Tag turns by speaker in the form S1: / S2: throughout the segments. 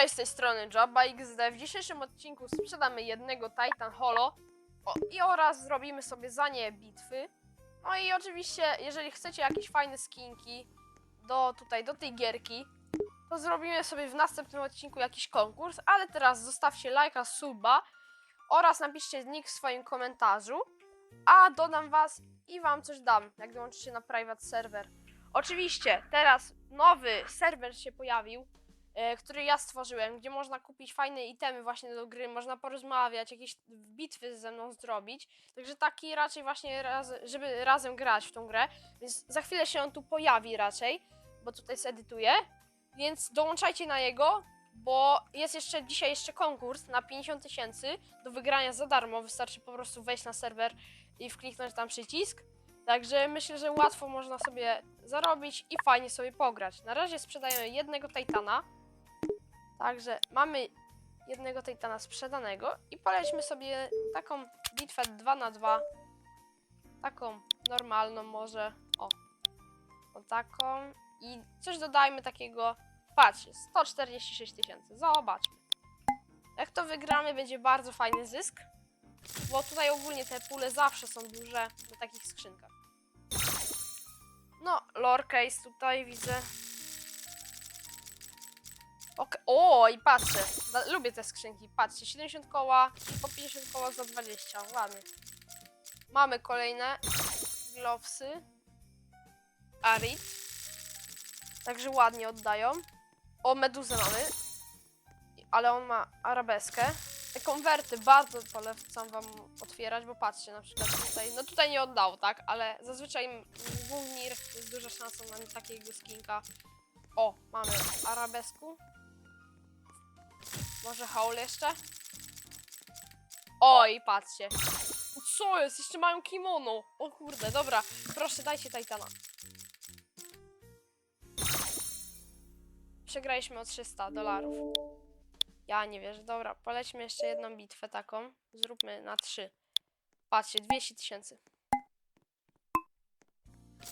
S1: Cześć, z tej strony Jabba XD. W dzisiejszym odcinku sprzedamy jednego Titan Holo i oraz zrobimy sobie za nie bitwy. No i oczywiście, jeżeli chcecie jakieś fajne skinki do tutaj, do tej gierki, to zrobimy sobie w następnym odcinku jakiś konkurs, ale teraz zostawcie lajka, suba oraz napiszcie nick w swoim komentarzu, a dodam was i wam coś dam, jak dołączycie na private server. Oczywiście, teraz nowy serwer się pojawił, który ja stworzyłem, gdzie można kupić fajne itemy właśnie do gry, można porozmawiać, jakieś bitwy ze mną zrobić. Także taki raczej właśnie, raz, żeby razem grać w tą grę. Więc za chwilę się on tu pojawi raczej, bo tutaj zedytuję. Więc dołączajcie na jego, bo jest jeszcze dzisiaj jeszcze konkurs na 50 tysięcy do wygrania za darmo. Wystarczy po prostu wejść na serwer i wkliknąć tam przycisk. Także myślę, że łatwo można sobie zarobić i fajnie sobie pograć. Na razie sprzedajemy jednego Titana. Także mamy jednego Titana sprzedanego i polećmy sobie taką bitwę 2 na 2 Taką normalną może. O. O taką. I coś dodajmy takiego. Patrzcie, 146 tysięcy. Zobaczmy. Jak to wygramy, będzie bardzo fajny zysk. Bo tutaj ogólnie te pule zawsze są duże na takich skrzynkach. No, lore case tutaj widzę. Ok, o, i patrzcie. Da- Lubię te skrzynki. Patrzcie, 70 koła po 50 koła za 20. Ładnie. Mamy kolejne glowsy. Arit. Także ładnie oddają. O, meduzę mamy. Ale on ma arabeskę. Te konwerty bardzo polecam wam otwierać, bo patrzcie na przykład tutaj. No tutaj nie oddał, tak? Ale zazwyczaj Gungnir jest duża szansa na takiego skinka. O, mamy arabesku. Może haul jeszcze? Oj, patrzcie. Co jest? Jeszcze mają kimono. O kurde, dobra. Proszę, dajcie Titana. Przegraliśmy o 300 dolarów. Ja nie wierzę. Dobra, polećmy jeszcze jedną bitwę taką. Zróbmy na 3. Patrzcie, 200 tysięcy.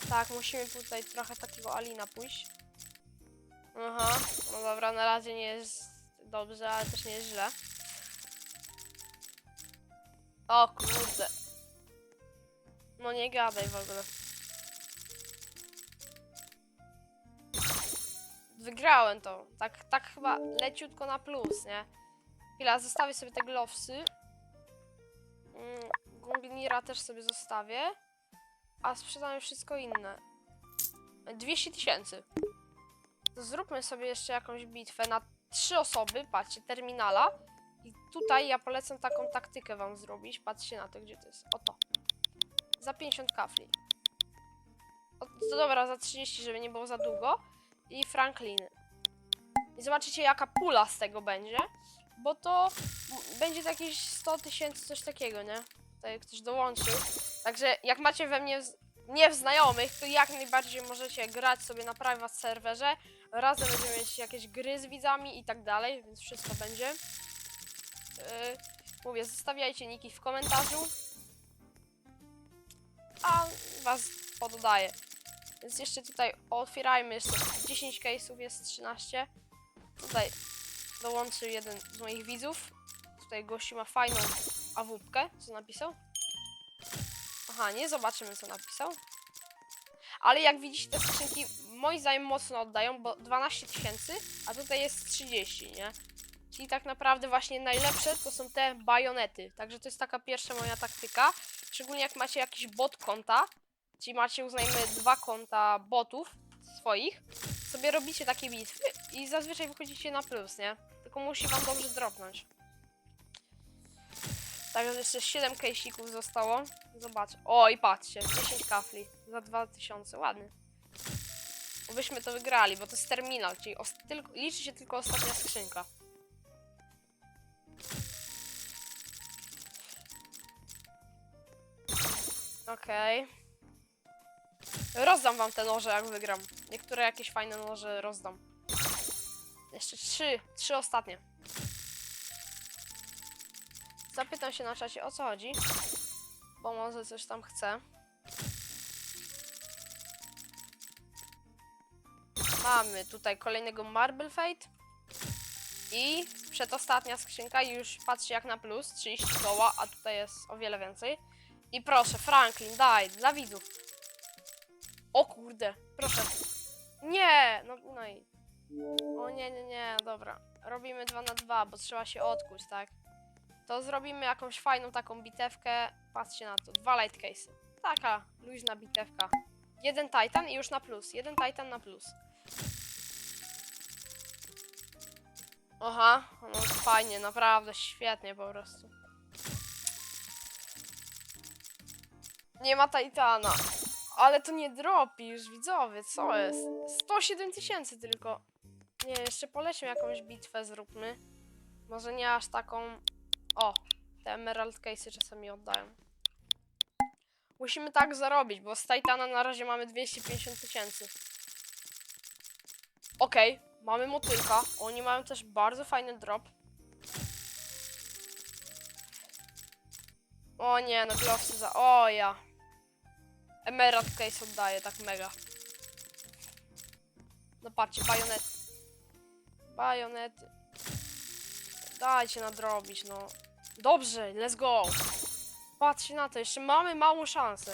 S1: Tak, musimy tutaj trochę takiego Alina pójść. Aha, no dobra, na razie nie jest dobrze, ale też nie jest źle. O kurde. No nie gadaj w ogóle. Wygrałem to. Tak, tak chyba leciutko na plus, nie? Chwila, zostawię sobie te glowsy. Mm, Gungnira też sobie zostawię. A sprzedamy wszystko inne. 200 tysięcy. Zróbmy sobie jeszcze jakąś bitwę na trzy osoby. Patrzcie, terminala. I tutaj ja polecam taką taktykę wam zrobić. Patrzcie na to, gdzie to jest. Oto. Za 50 kafli. O, to dobra, za 30, żeby nie było za długo. I Frankliny. I zobaczycie, jaka pula z tego będzie. Bo to będzie to jakieś 100 tysięcy, coś takiego, nie? Tutaj ktoś dołączył. Także jak macie we mnie nie w znajomych, to jak najbardziej możecie grać sobie na private serwerze. Razem będziemy mieć jakieś gry z widzami i tak dalej, więc wszystko będzie. Yy, mówię, zostawiajcie niki w komentarzu. A was pododaję. Więc jeszcze tutaj otwierajmy jeszcze 10 case'ów, jest 13. Tutaj dołączył jeden z moich widzów. Tutaj gościu ma fajną awupkę. Co napisał? Aha, nie zobaczymy co napisał. Ale jak widzicie te skrzynki moim zdaniem mocno oddają, bo 12 tysięcy, a tutaj jest 30, nie? Czyli tak naprawdę właśnie najlepsze to są te bajonety. Także to jest taka pierwsza moja taktyka. Szczególnie jak macie jakiś bot konta, czyli macie uznajmy dwa konta botów swoich, sobie robicie takie bitwy i zazwyczaj wychodzicie na plus, nie? Tylko musi wam dobrze dropnąć. Także jeszcze 7 kejsików zostało. Zobacz. O i patrzcie, 10 kafli za 2000, ładny. Byśmy to wygrali, bo to jest terminal, czyli tylko, liczy się tylko ostatnia skrzynka. Okej. Rozdam wam te noże, jak wygram. Niektóre jakieś fajne noże rozdam. Jeszcze trzy, trzy ostatnie. Zapytam się na czacie, o co chodzi. Bo może coś tam chce. Mamy tutaj kolejnego Marble Fate. I przedostatnia skrzynka już patrzcie jak na plus, 30 koła, a tutaj jest o wiele więcej. I proszę, Franklin, daj, dla widzów. O kurde, proszę. Nie, no, no i... O nie, nie, nie, dobra. Robimy 2 na 2, bo trzeba się odkuć, tak? To zrobimy jakąś fajną taką bitewkę. Patrzcie na to, dwa light case'y. Taka luźna bitewka. Jeden Titan i już na plus. Jeden Titan na plus. Aha, no fajnie, naprawdę świetnie po prostu. Nie ma Titana. Ale to nie dropisz, widzowie, co jest? 107 tysięcy tylko. Nie, jeszcze polećmy jakąś bitwę, zróbmy. Może nie aż taką... O, te Emerald Case'y czasami oddają. Musimy tak zarobić, bo z Titana na razie mamy 250 tysięcy. Okej, mamy motylka. Oni mają też bardzo fajny drop. O nie, no glowsy za... O ja. Emerald Case oddaje tak mega. No patrzcie, bajonety. Bajonety. Dajcie nadrobić, no. Dobrze, let's go. Patrzcie na to, jeszcze mamy małą szansę.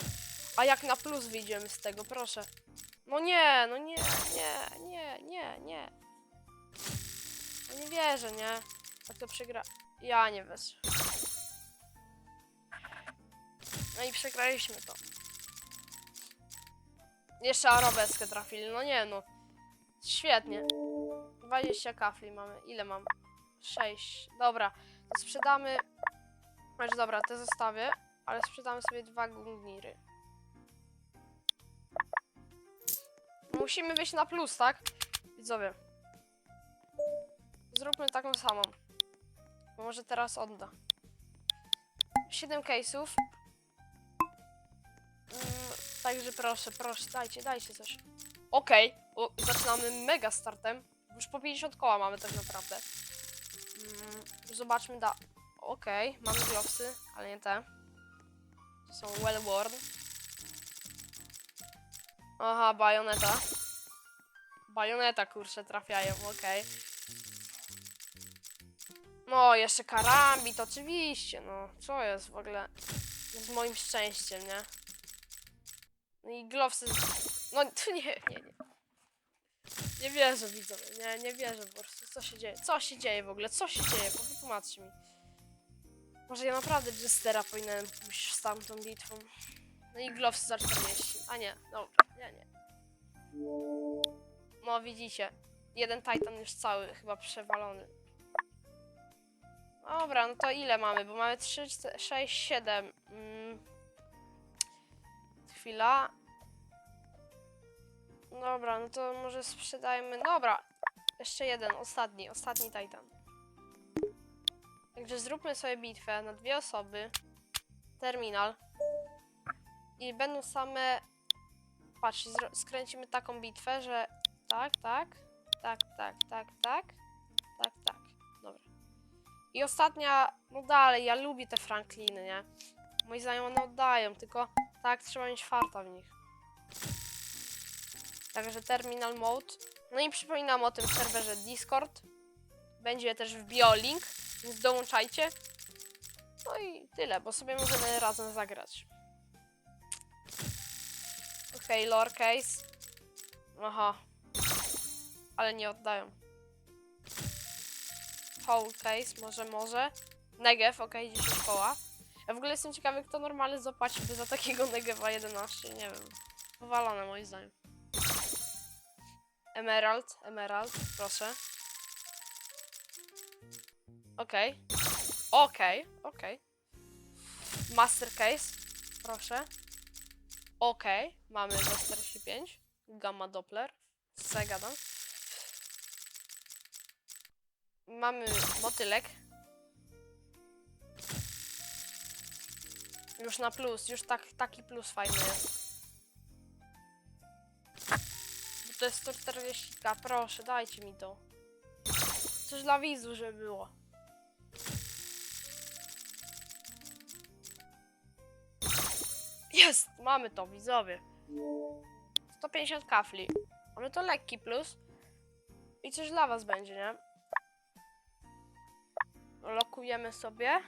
S1: A jak na plus wyjdziemy z tego, proszę. No nie, no nie, nie, nie, nie, nie. No nie wierzę, nie? A to przegra... Ja nie wierzę. No i przegraliśmy to. Jeszcze arabeskę trafili, no nie no. Świetnie. 20 kafli mamy. Ile mam? 6. Dobra, to sprzedamy... Znaczy dobra, te zostawię, ale sprzedamy sobie dwa gungniry. Musimy wyjść na plus, tak? Widzowie. Zróbmy taką samą. Bo może teraz odda. 7 case'ów. Mm, także proszę, proszę, dajcie, dajcie coś. Okej, o, zaczynamy mega startem. Już po 50 koła mamy tak naprawdę. Mm, zobaczmy, da. Okej, mamy glowsy, ale nie te. To są well worn. Aha, bajoneta. Bajoneta, kurczę, trafiają, okej. No, jeszcze karambit, oczywiście, no. Co jest w ogóle z moim szczęściem, nie? No i glowsy... No, tu nie, nie, nie. Nie wierzę, widzowie, nie, nie wierzę po prostu. Co się dzieje? Co się dzieje w ogóle? Co się dzieje? Wytłumaczcie mi. Może ja naprawdę Jestera powinienem pójść z tamtą bitwą. No i Gloves za 40. A nie, dobra, nie, nie. No widzicie, jeden Titan już cały, chyba przewalony. Dobra, no to ile mamy? Bo mamy 3, 6, 7. Mm. Chwila. Dobra, no to może sprzedajmy. Dobra, jeszcze jeden, ostatni, ostatni Titan. Także zróbmy sobie bitwę na dwie osoby. Terminal. I będą same. Patrz, skręcimy taką bitwę, że tak, tak, tak, tak, tak, tak, tak, tak. Dobra. I ostatnia, no dalej, ja lubię te Frankliny, nie? Moi znajomi one oddają, tylko tak trzeba mieć farta w nich. Także terminal mode. No i przypominam o tym serwerze Discord. Będzie też w biolink, więc dołączajcie. No i tyle, bo sobie możemy razem zagrać. Okej, lore case. Aha. Ale nie oddają. Foul case, może, może. Negev, okej, 10 koła. Ja w ogóle jestem ciekawy, kto normalnie zapłaciłby za takiego Negeva 11, nie wiem. Powalone moim zdaniem. Emerald, Emerald, proszę. Okej. Okej, okej. Master case, proszę. Okej, mamy za 45. Gamma Doppler. Co ja? Mamy motylek. Już na plus, już tak, taki plus fajny jest. Bo to jest 140k, proszę, dajcie mi to. Coś dla widzów, żeby było. Jest! Mamy to, widzowie. 150 kafli. Mamy to lekki plus. I coś dla was będzie, nie? Lokujemy sobie.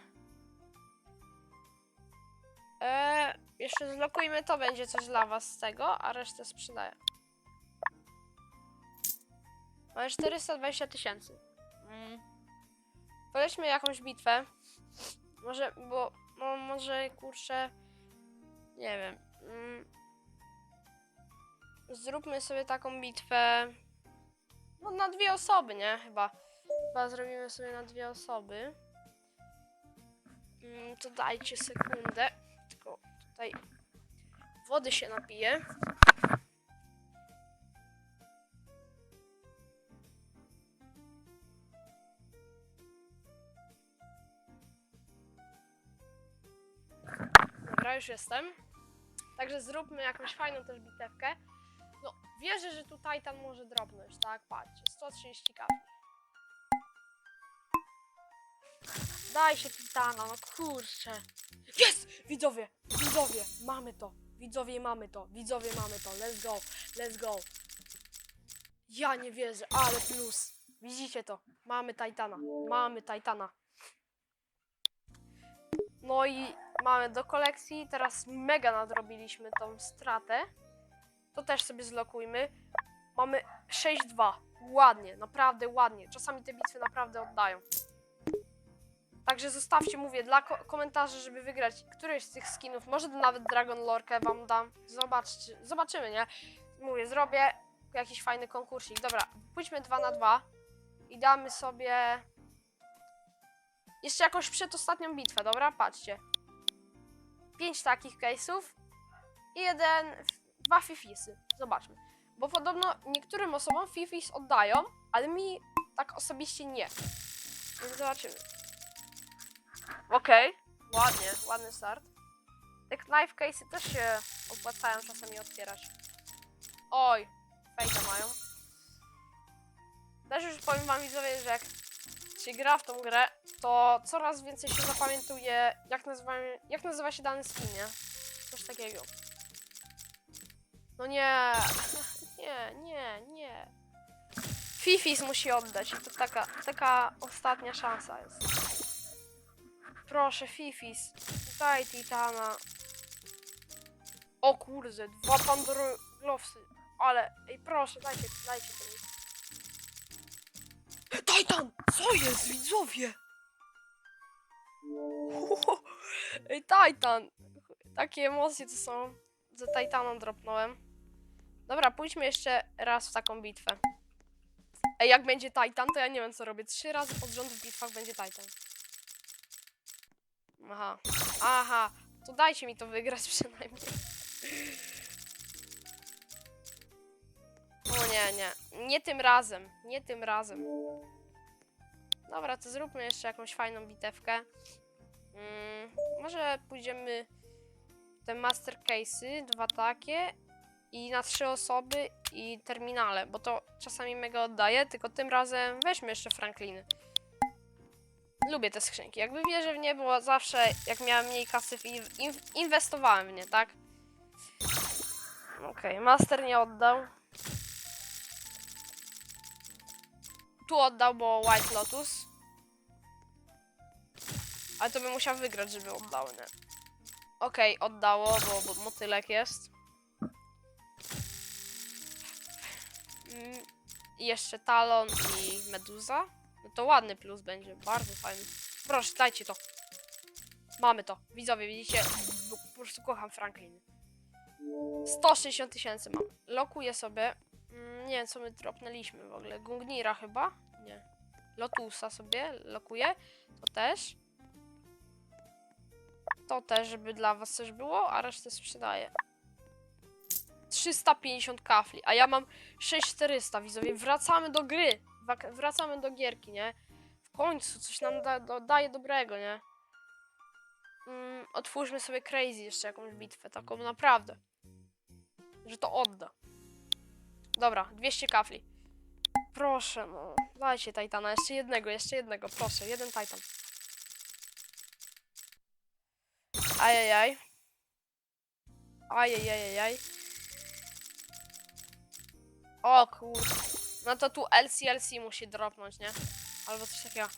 S1: E, jeszcze zlokujmy to, będzie coś dla was z tego, a resztę sprzedaję. Mamy 420 tysięcy. Mm. Jakąś bitwę. Może, bo, no, może kurczę, nie wiem. Mm. Zróbmy sobie taką bitwę. No na dwie osoby, nie? Chyba. Chyba zrobimy sobie na dwie osoby. Mm, to dajcie sekundę. Tylko tutaj wody się napiję. Dobra, już jestem. Także zróbmy jakąś fajną też bitewkę. No, wierzę, że tu Titan może drobnąć, tak? Patrzcie, 130 kafli. Daj się Titana, no kurczę. Jest! Widzowie, widzowie, mamy to. Widzowie, mamy to. Widzowie, mamy to. Let's go, let's go. Ja nie wierzę, ale plus. Widzicie to? Mamy Titana. Mamy Titana. No i mamy do kolekcji. Teraz mega nadrobiliśmy tą stratę. To też sobie zlokujmy. Mamy 6-2. Ładnie, naprawdę ładnie. Czasami te bitwy naprawdę oddają. Także zostawcie, mówię, dla ko komentarzy, żeby wygrać któryś z tych skinów. Może nawet Dragon Lorkę wam dam. Zobaczcie, zobaczymy, nie? Mówię, zrobię jakiś fajny konkursik. Dobra, pójdźmy 2 na 2 i damy sobie jeszcze jakąś przedostatnią bitwę, dobra? Patrzcie. Pięć takich case'ów i jeden, dwa fifisy. Zobaczmy. Bo podobno niektórym osobom fifis oddają, ale mi tak osobiście nie. Więc zobaczymy. Okej, ładnie, ładny start. Te knife case'y też się opłacają czasami otwierać. Oj, fejka mają. Też już powiem wam widzowie, że jak się gra w tą grę, to coraz więcej się zapamiętuje, jak nazywa, jak nazywa się dany skin, nie? Coś takiego. No nie, nie, nie, nie. Fifis musi oddać i to taka, taka ostatnia szansa jest. Proszę, Fifis, daj Titana. O kurde, dwa Pandory Glowsy. Ale, ej proszę, dajcie, dajcie to. Titan! Co jest, widzowie? Ej, Titan! Takie emocje to są. Za Titanem dropnąłem. Dobra, pójdźmy jeszcze raz w taką bitwę. Ej, jak będzie Titan, to ja nie wiem co robię. Trzy razy pod rząd w bitwach będzie Titan. Aha. Aha. To dajcie mi to wygrać przynajmniej. O nie, nie. Nie tym razem. Nie tym razem. Dobra, to zróbmy jeszcze jakąś fajną bitewkę. Mm, może pójdziemy te master case'y, dwa takie i na trzy osoby i terminale, bo to czasami mega oddaje, tylko tym razem weźmy jeszcze Frankliny. Lubię te skrzynki. Jakby wierzę w nie, bo zawsze jak miałem mniej kasy, inwestowałem w nie, tak? Okej, master nie oddał. Tu oddał, bo White Lotus. Ale to by musiał wygrać, żeby oddał, nie? Okej, oddało, bo, bo motylek jest. Mm, i jeszcze Talon i Meduza. No to ładny plus będzie, bardzo fajny. Proszę, dajcie to. Mamy to. Widzowie, widzicie? Po prostu kocham Franklin. 160 tysięcy mam. Lokuję sobie. Mm, nie wiem, co my dropnęliśmy w ogóle. Gungnira chyba? Nie. Lotusa sobie lokuję. To też. To też, żeby dla was coś było, a resztę sprzedaję. 350 kafli, a ja mam 6400, widzowie. Wracamy do gry. Wracamy do gierki, nie? W końcu coś nam da, daje dobrego, nie? Mm, otwórzmy sobie Crazy jeszcze jakąś bitwę, taką naprawdę. Że to odda. Dobra, 200 kafli. Proszę, no. Dajcie Titana, jeszcze jednego, jeszcze jednego, proszę, jeden Titan. Ajajaj. Ajajajajaj. O kurde. No to tu LCLC musi dropnąć, nie? Albo coś takiego.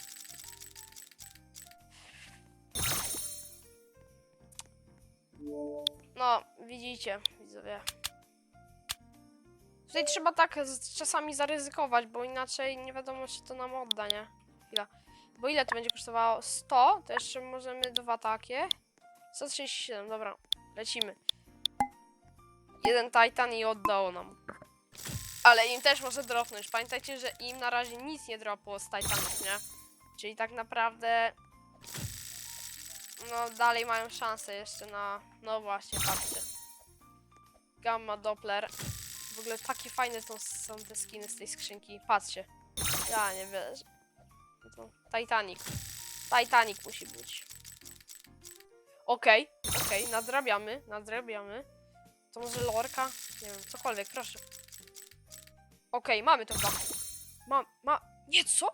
S1: No, widzicie, widzowie. Tutaj trzeba tak czasami zaryzykować, bo inaczej nie wiadomo, czy to nam odda, nie? Chwila. Bo ile to będzie kosztowało? 100? To jeszcze możemy dwa takie. 137, dobra. Lecimy. Jeden Titan i oddało nam. Ale im też może dropnąć. Pamiętajcie, że im na razie nic nie dropło z Titanów, nie? Czyli tak naprawdę... No, dalej mają szansę jeszcze na... No właśnie, patrzcie. Gamma Doppler. W ogóle takie fajne to są te skiny z tej skrzynki. Patrzcie. Ja nie wierzę. To Titanic. Titanic musi być. Okej, okej, nadrabiamy, nadrabiamy. To może lorka? Nie wiem, cokolwiek, proszę. Okej, mamy to chyba. Ma, ma... Nie, co?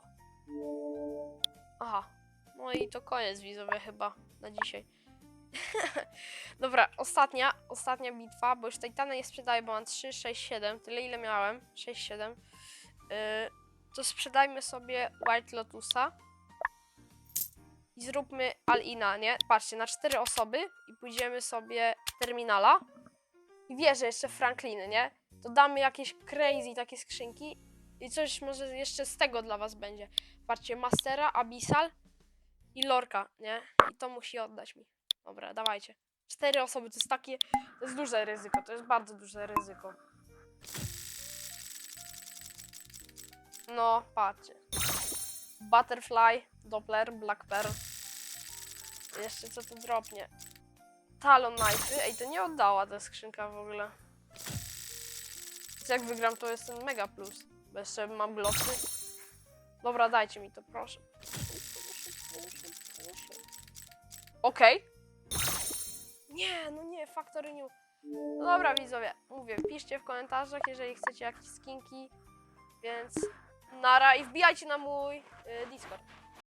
S1: Aha. No i to koniec widzowie chyba na dzisiaj. Dobra, ostatnia, ostatnia bitwa, bo już Titana nie sprzedaję, bo mam 3, 6, 7, tyle ile miałem, 6, 7. Yy, to sprzedajmy sobie White Lotusa i zróbmy Alina, nie? Patrzcie, na 4 osoby i pójdziemy sobie terminala i wierzę jeszcze Frankliny, nie? To damy jakieś crazy takie skrzynki i coś może jeszcze z tego dla was będzie. Patrzcie, Mastera, Abyssal i Lorka, nie? I to musi oddać mi. Dobra, dawajcie. Cztery osoby, to jest takie, to jest duże ryzyko, to jest bardzo duże ryzyko. No, patrzcie. Butterfly, Doppler, Black Pearl. Jeszcze co tu dropnie? Talon Knife. Ej, to nie oddała ta skrzynka w ogóle. Jak wygram, to jest ten mega plus. Bo jeszcze mam glocy. Dobra, dajcie mi to, proszę. Okej. Nie, no nie, Factory New. No dobra, widzowie, mówię, piszcie w komentarzach, jeżeli chcecie jakieś skinki, więc nara i wbijajcie na mój y, Discord.